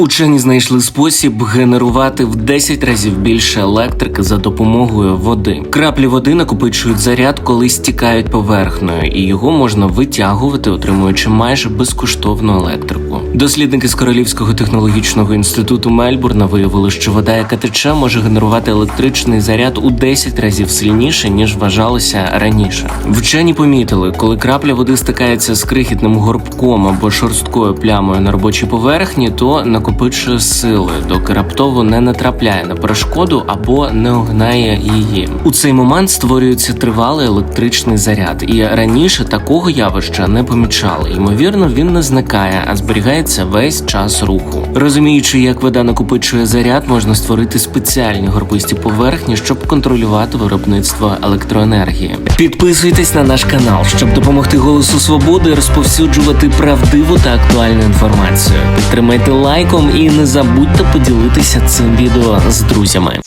Учені знайшли спосіб генерувати в 10 разів більше електрики за допомогою води. Краплі води накопичують заряд, коли стікають поверхнею, і його можна витягувати, отримуючи майже безкоштовну електрику. Дослідники з Королівського технологічного інституту Мельбурна виявили, що вода, яка тече, може генерувати електричний заряд у 10 разів сильніше ніж вважалося раніше. Вчені помітили, коли крапля води стикається з крихітним горбком або шорсткою плямою на робочій поверхні, то накопичує сили, доки раптово не натрапляє на перешкоду або не огнає її. У цей момент створюється тривалий електричний заряд, і раніше такого явища не помічали. Ймовірно, він не зникає, а зберігається весь час руху. Розуміючи, як вода накопичує заряд, можна створити спеціальні горбисті поверхні, щоб контролювати виробництво електроенергії. Підписуйтесь на наш канал, щоб допомогти голосу свободи розповсюджувати правдиву та актуальну інформацію. Підтримайте лайком і не забудьте поділитися цим відео з друзями.